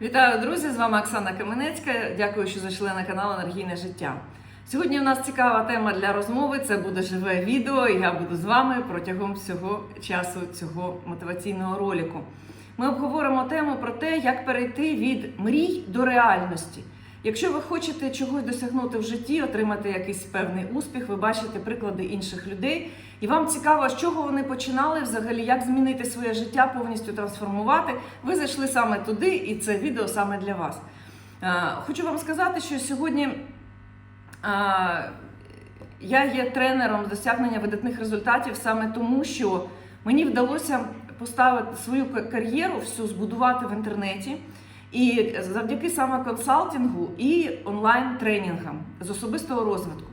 Вітаю, друзі! З вами Оксана Каменецька. Дякую, що зайшли на канал Енергійне життя. Сьогодні у нас цікава тема для розмови. Це буде живе відео, і я буду з вами протягом всього часу цього мотиваційного ролику. Ми обговоримо тему про те, як перейти від мрій до реальності. Якщо ви хочете чогось досягнути в житті, отримати якийсь певний успіх, ви бачите приклади інших людей, і вам цікаво, з чого вони починали взагалі, як змінити своє життя, повністю трансформувати. Ви зайшли саме туди, і це відео саме для вас. Е, Хочу вам сказати, що сьогодні е, я є тренером досягнення видатних результатів саме тому, що мені вдалося поставити свою кар'єру всю збудувати в інтернеті. І завдяки саме консалтингу і онлайн-тренінгам з особистого розвитку.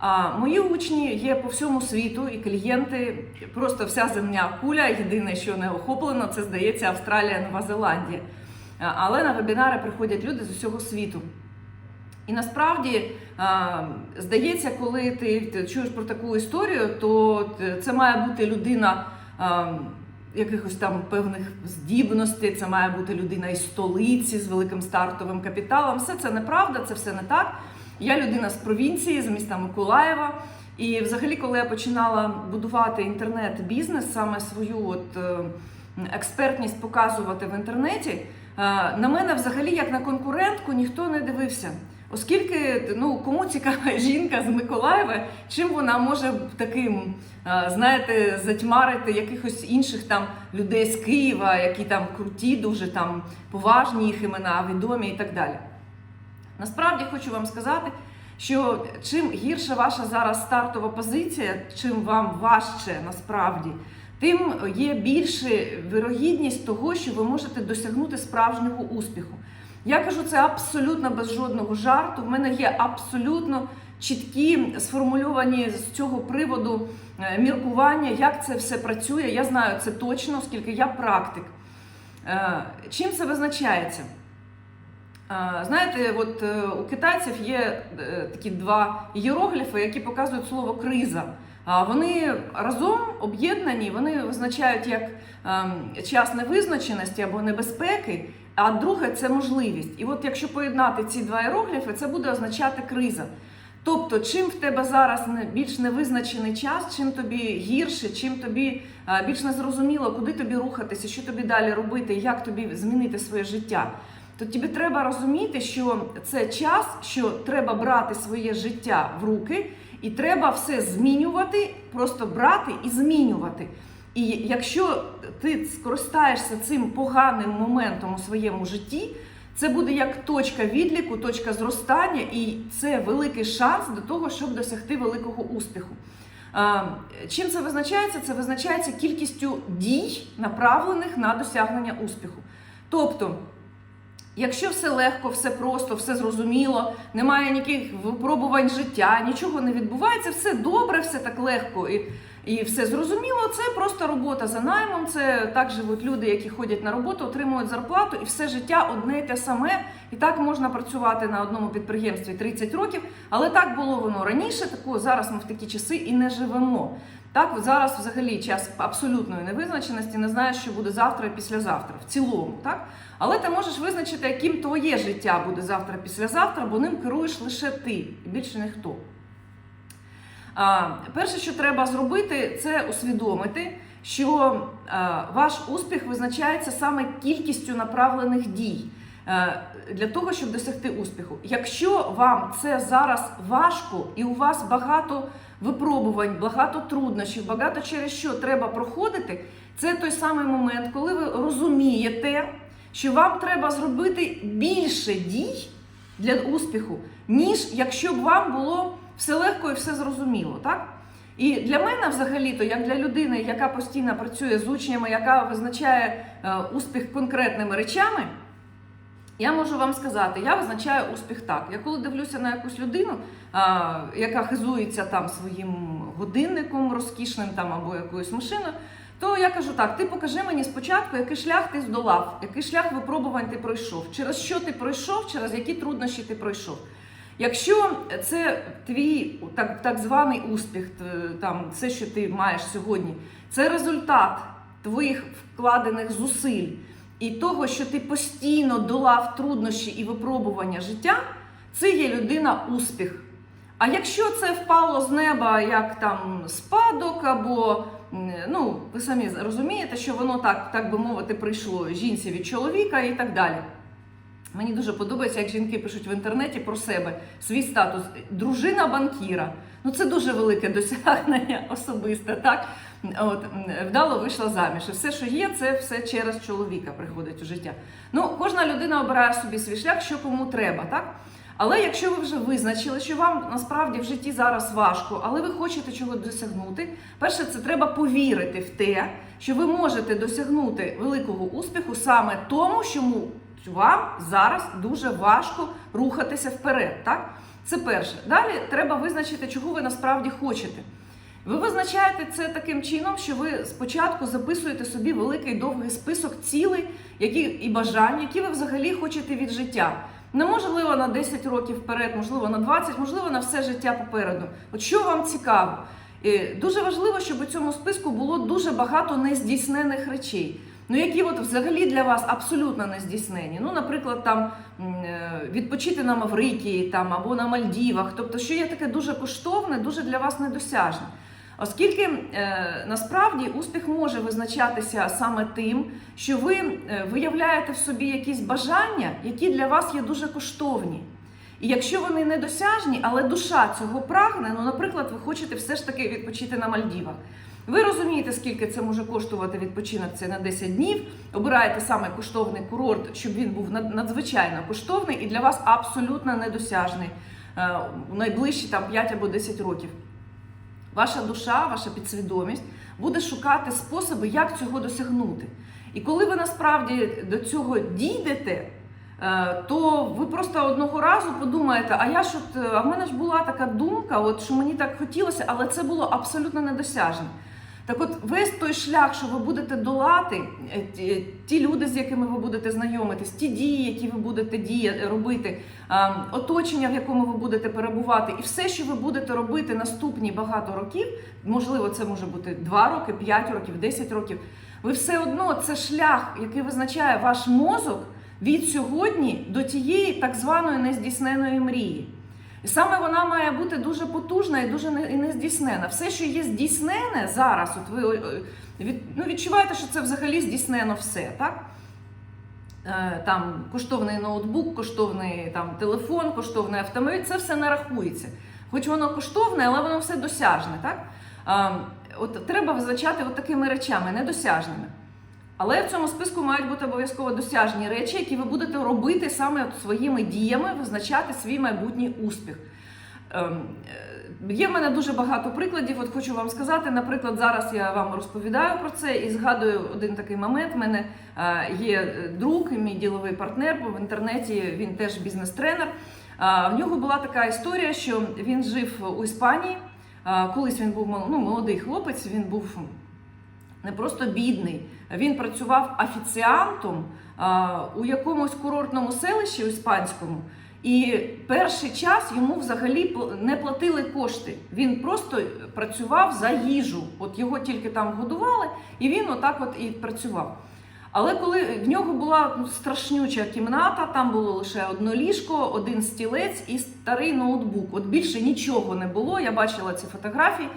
А мої учні є по всьому світу, і клієнти просто вся земля куля. Єдине, що не охоплено, це здається Австралія, Нова Зеландія. Але на вебінари приходять люди з усього світу. І насправді здається, коли ти, чуєш про таку історію, то це має бути людина. Якихось там певних здібностей, це має бути людина із столиці з великим стартовим капіталом. Все це неправда, це все не так. Я людина з провінції, з міста Миколаєва. І взагалі, коли я починала будувати інтернет-бізнес, саме свою от, е, експертність показувати в інтернеті, е, на мене взагалі як на конкурентку ніхто не дивився. Оскільки ну кому цікава жінка з Миколаєва, чим вона може таким, е, знаєте, затьмарити якихось інших там людей з Києва, які там круті, дуже там поважні їх імена, відомі і так далі. Насправді хочу вам сказати, що чим гірша ваша зараз стартова позиція, чим вам важче насправді, тим є більше вирогідність того, що ви можете досягнути справжнього успіху. Я кажу це абсолютно без жодного жарту. В мене є абсолютно чіткі сформульовані з цього приводу е, міркування, як це все працює. Я знаю це точно, оскільки я практик. Е, Чим це визначається? Знаєте, от е, у китайців є е, такі два ієрогліфи, які показують слово криза. Вони разом об'єднані, вони означають як ем, час невизначеності або небезпеки, а друге це можливість. І от якщо поєднати ці два іерогліфи, це буде означати криза. Тобто, чим в тебе зараз більш невизначений час, чим тобі гірше, чим тобі е, більш незрозуміло, куди тобі рухатися, що тобі далі робити, як тобі змінити своє життя то тобі треба розуміти, що це час, що треба брати своє життя в руки, і треба все змінювати, просто брати і змінювати. І якщо ти скористаєшся цим поганим моментом у своєму житті, це буде як точка відліку, точка зростання, і це великий шанс до того, щоб досягти великого успіху. Чим це визначається? Це визначається кількістю дій, направлених на досягнення успіху. Тобто, Якщо все легко, все просто, все зрозуміло, немає ніяких випробувань життя, нічого не відбувається, все добре, все так легко і, і все зрозуміло, це просто робота за наймом. Це так живуть люди, які ходять на роботу, отримують зарплату, і все життя одне й те саме. І так можна працювати на одному підприємстві 30 років. Але так було воно раніше, такого зараз ми в такі часи і не живемо. Так, зараз взагалі час абсолютної невизначеності, не знаєш, що буде завтра і післязавтра, в цілому, так? Але ти можеш визначити, яким твоє життя буде завтра, післязавтра, бо ним керуєш лише ти, і більше ніхто. А, перше, що треба зробити, це усвідомити, що а, ваш успіх визначається саме кількістю направлених дій для того, щоб досягти успіху. Якщо вам це зараз важко і у вас багато випробувань, багато труднощів, багато через що треба проходити, це той самий момент, коли ви розумієте, що вам треба зробити більше дій для успіху, ніж якщо б вам було все легко і все зрозуміло, так? І для мене, взагалі-то, як для людини, яка постійно працює з учнями, яка визначає е, успіх конкретними речами, я можу вам сказати, я визначаю успіх так. Я коли дивлюся на якусь людину, а, яка хизується там своїм годинником розкішним там або якоюсь машиною, то я кажу так: ти покажи мені спочатку, який шлях ти здолав, який шлях випробувань ти пройшов, через що ти пройшов, через які труднощі ти пройшов. Якщо це твій так, так званий успіх, там все, що ти маєш сьогодні, це результат твоїх вкладених зусиль і того, що ти постійно долав труднощі і випробування життя, це є людина успіх. А якщо це впало з неба як там спадок, або ну ви самі розумієте, що воно так, так би мовити, прийшло жінці від чоловіка і так далі. Мені дуже подобається, як жінки пишуть в інтернеті про себе свій статус дружина банкіра. Ну це дуже велике досягнення особисте, так? От вдало вийшла заміж. І все, що є, це все через чоловіка приходить у життя. Ну, кожна людина обирає собі свій шлях, що кому треба, так? Але якщо ви вже визначили, що вам насправді в житті зараз важко, але ви хочете чого досягнути, перше, це треба повірити в те, що ви можете досягнути великого успіху саме тому, чому вам зараз дуже важко рухатися вперед. Так? Це перше. Далі треба визначити, чого ви насправді хочете. Ви визначаєте це таким чином, що ви спочатку записуєте собі великий довгий список цілей які, і бажань, які ви взагалі хочете від життя. Неможливо на 10 років вперед, можливо, на 20, можливо, на все життя попереду. От що вам цікаво? Е, Дуже важливо, щоб у цьому списку було дуже багато нездійснених речей. Ну, які от взагалі для вас абсолютно не здійснені. Ну, наприклад, там е, відпочити на Маврикії там, або на Мальдівах. Тобто, що є таке дуже коштовне, дуже для вас недосяжне. Оскільки е, насправді успіх може визначатися саме тим, що ви е, виявляєте в собі якісь бажання, які для вас є дуже коштовні. І якщо вони недосяжні, але душа цього прагне, ну, наприклад, ви хочете все ж таки відпочити на Мальдівах. Ви розумієте, скільки це може коштувати відпочинок це на 10 днів. Обираєте саме коштовний курорт, щоб він був надзвичайно коштовний і для вас абсолютно недосяжний е, у найближчі там 5 або 10 років. Ваша душа, ваша підсвідомість буде шукати способи, як цього досягнути. І коли ви насправді до цього дійдете, е, то ви просто одного разу подумаєте, а я ж от, е, а в мене ж була така думка, от що мені так хотілося, але це було абсолютно недосяжне. Так от весь той шлях, що ви будете долати, е, ті- ті люди, з якими ви будете знайомитись, ті дії, які ви будете дія, робити, е, оточення, в якому ви будете перебувати, і все, що ви будете робити наступні багато років, можливо, це може бути 2 роки, 5 років, 10 років. Ви все одно це шлях, який визначає ваш мозок від сьогодні до тієї так званої нездійсненої мрії. І саме вона має бути дуже потужна і дуже нездійснена. Все, що є здійснене зараз, от ви е, від, ну, відчуваєте, що це взагалі здійснено все, так? Е, Там коштовний ноутбук, коштовний там, телефон, коштовний автомобіль, це все не рахується. Хоч воно коштовне, але воно все досяжне. Так? А, от треба визначати от такими речами, недосяжними. Але в цьому списку мають бути обов'язково досяжні речі, які ви будете робити саме своїми діями, визначати свій майбутній успіх. Ем, е, Є в мене дуже багато прикладів. От хочу вам сказати. Наприклад, зараз я вам розповідаю про це і згадую один такий момент. У мене е, є е, друг, мій діловий партнер бо в інтернеті. Він теж бізнес-тренер. А, В нього була така історія, що він жив у Іспанії. Колись він був ну, молодий хлопець, він був не просто бідний. Він працював офіціантом у якомусь курортному селищі іспанському. І перший час йому взагалі не платили кошти. Він просто працював за їжу. От його тільки там годували, і він отак от і працював. Але коли в нього була ну, страшнюча кімната, там було лише одно ліжко, один стілець і старий ноутбук. От більше нічого не було. Я бачила ці фотографії.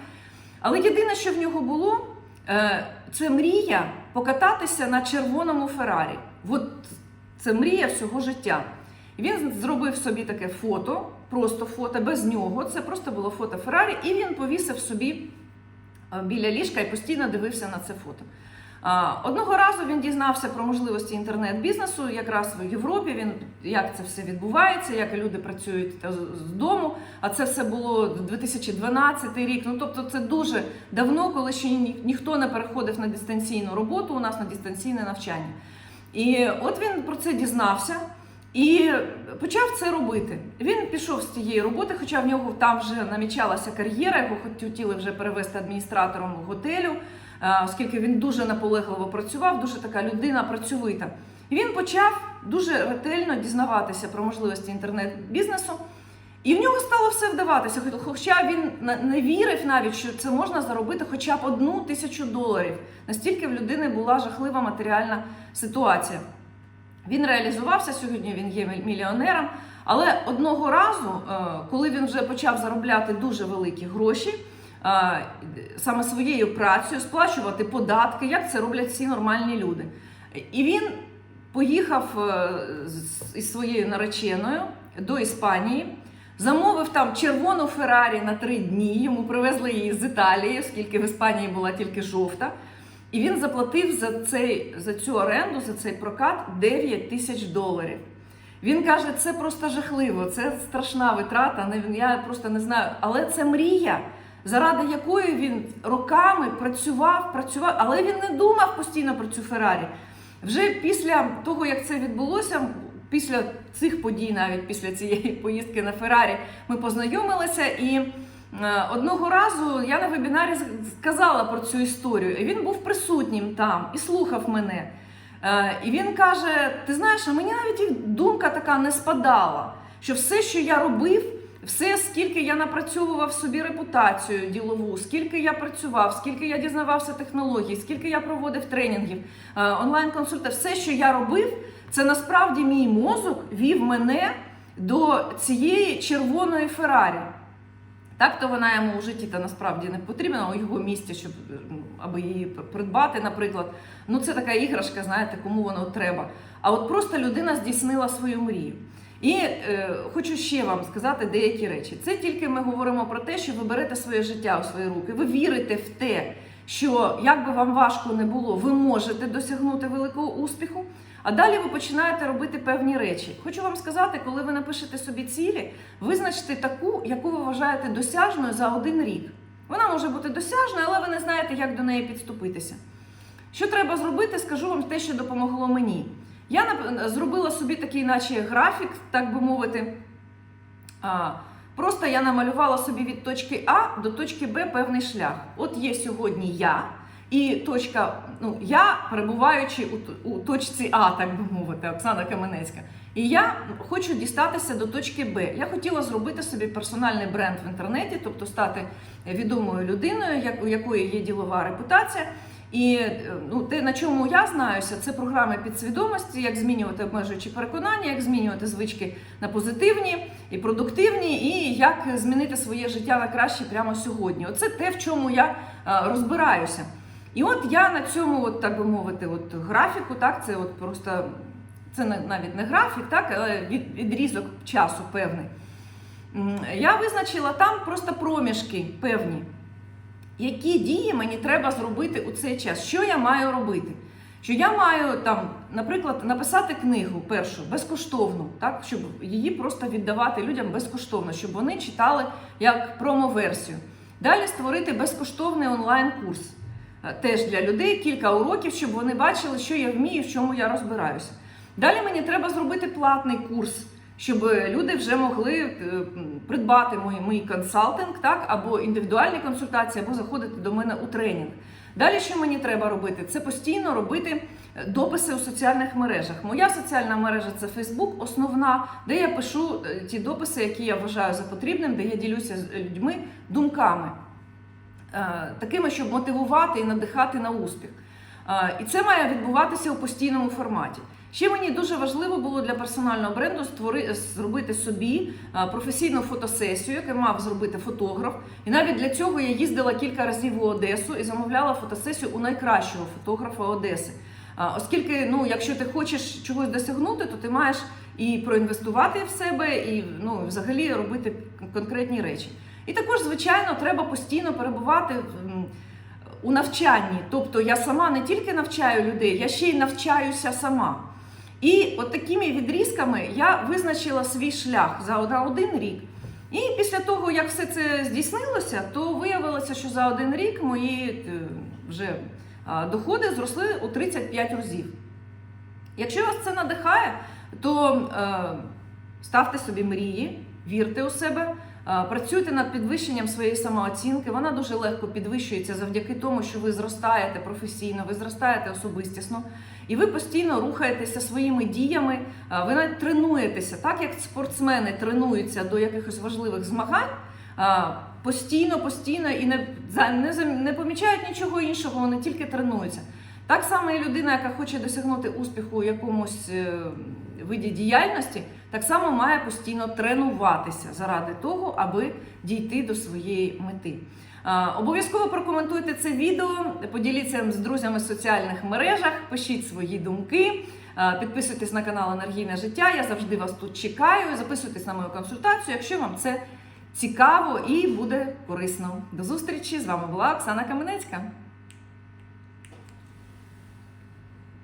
Але єдине, що в нього було, це мрія покататися на червоному Феррарі. От це мрія всього життя. Він зробив собі таке фото, просто фото без нього. Це просто було фото Феррарі, і він повісив собі е, біля ліжка і постійно дивився на це фото. Одного разу він дізнався про можливості інтернет-бізнесу, якраз в Європі. Він як це все відбувається, як люди працюють з- дому. А це все було 2012 рік. Ну тобто, це дуже давно, коли ще ніхто не переходив на дистанційну роботу. У нас на дистанційне навчання. І от він про це дізнався. І почав це робити. Він пішов з цієї роботи, хоча в нього там вже намічалася кар'єра, його хотіли вже перевести адміністратором готелю, оскільки він дуже наполегливо працював, дуже така людина працьовита. І він почав дуже ретельно дізнаватися про можливості інтернет-бізнесу. І в нього стало все вдаватися. Хоча він не вірив навіть, що це можна заробити хоча б одну тисячу доларів. Настільки в людини була жахлива матеріальна ситуація. Він реалізувався сьогодні, він є мільйонером. Але одного разу, е, коли він вже почав заробляти дуже великі гроші, е, саме своєю працею, сплачувати податки, як це роблять всі нормальні люди. І він поїхав е, із своєю нареченою до Іспанії, замовив там червону Феррарі на три дні. Йому привезли її з Італії, оскільки в Іспанії була тільки жовта. І він заплатив за, цей, за цю оренду, за цей прокат 9 тисяч доларів. Він каже, це просто жахливо, це страшна витрата. Я просто не знаю. Але це мрія, заради якої він роками працював, працював, але він не думав постійно про цю Феррарі. Вже після того, як це відбулося, після цих подій, навіть після цієї поїздки на Феррарі, ми познайомилися і. Е, Одного разу я на вебінарі сказала про цю історію, і він був присутнім там і слухав мене. Е, І він каже: Ти знаєш, а мені навіть і думка така не спадала, що все, що я робив, все, скільки я напрацьовував собі репутацію ділову, скільки я працював, скільки я дізнавався технологій, скільки я проводив тренінгів, е, онлайн-консультацій, все, що я робив, це насправді мій мозок вів мене до цієї червоної Феррарі. Так то вона йому у житті та насправді не потрібна у його місці, щоб аби її придбати, наприклад. Ну це така іграшка, знаєте, кому воно треба. А от просто людина здійснила свою мрію. І е, хочу ще вам сказати деякі речі. Це тільки ми говоримо про те, що ви берете своє життя у свої руки, ви вірите в те, що як би вам важко не було, ви можете досягнути великого успіху. А далі ви починаєте робити певні речі. Хочу вам сказати, коли ви напишете собі цілі, визначте таку, яку ви вважаєте досяжною за один рік. Вона може бути досяжною, але ви не знаєте, як до неї підступитися. Що треба зробити, скажу вам те, що допомогло мені. Я зробила собі такий, наче графік, так би мовити. Просто я намалювала собі від точки А до точки Б певний шлях. От є сьогодні я, і точка, ну, я перебуваючи у, у точці А, так би мовити, Оксана Каменецька. І я хочу дістатися до точки Б. Я хотіла зробити собі персональний бренд в інтернеті, тобто стати відомою людиною, у якої є ділова репутація. І е, ну, те, на чому я знаюся, це програми підсвідомості, як змінювати обмежуючі переконання, як змінювати звички на позитивні і продуктивні, і як змінити своє життя на краще прямо сьогодні. Оце те, в чому я е, розбираюся. І от я на цьому, от, так би мовити, от графіку, так, це от просто це навіть не графік, так, але від, відрізок часу певний. Я визначила там просто проміжки певні. Які дії мені треба зробити у цей час? Що я маю робити? Що я маю там, наприклад, написати книгу першу безкоштовну, так щоб її просто віддавати людям безкоштовно, щоб вони читали як промо-версію. Далі створити безкоштовний онлайн-курс е, теж для людей, кілька уроків, щоб вони бачили, що я вмію, в чому я розбираюся. Далі мені треба зробити платний курс, щоб люди вже могли е, придбати мій, мій консалтинг, так, або індивідуальні консультації, або заходити до мене у тренінг. Далі, що мені треба робити? Це постійно робити е, дописи у соціальних мережах. Моя соціальна мережа це Facebook, основна, де я пишу е, ті дописи, які я вважаю за потрібним, де я ділюся з людьми думками, такими, щоб мотивувати і надихати на успіх. І це має відбуватися у постійному форматі. Ще мені дуже важливо було для персонального бренду створи, зробити собі е, професійну фотосесію, яку мав зробити фотограф. І навіть для цього я їздила кілька разів у Одесу і замовляла фотосесію у найкращого фотографа Одеси. Е, Оскільки, ну, якщо ти хочеш чогось досягнути, то ти маєш і проінвестувати в себе, і ну, взагалі робити конкретні речі. І також, звичайно, треба постійно перебувати у навчанні. Тобто я сама не тільки навчаю людей, я ще й навчаюся сама. І от такими відрізками я визначила свій шлях за один рік. І після того, як все це здійснилося, то виявилося, що за один рік мої е, вже доходи зросли у 35 разів. Якщо вас це надихає, то е, ставте собі мрії, вірте у себе, працюйте над підвищенням своєї самооцінки. Вона дуже легко підвищується завдяки тому, що ви зростаєте професійно, ви зростаєте особистісно, і ви постійно рухаєтеся своїми діями. е, Ви навіть тренуєтеся, так як спортсмени тренуються до якихось важливих змагань. е, Постійно, постійно і не, не, не помічають нічого іншого, вони тільки тренуються. Так само і людина, яка хоче досягнути успіху у якомусь е, виді діяльності, так само має постійно тренуватися заради того, аби дійти до своєї мети. Обов'язково прокоментуйте це відео, поділіться з друзями в соціальних мережах, пишіть свої думки, підписуйтесь на канал Енергійне життя. Я завжди вас тут чекаю. Записуйтесь на мою консультацію, якщо вам це цікаво і буде корисно. До зустрічі! З вами була Оксана Каменецька.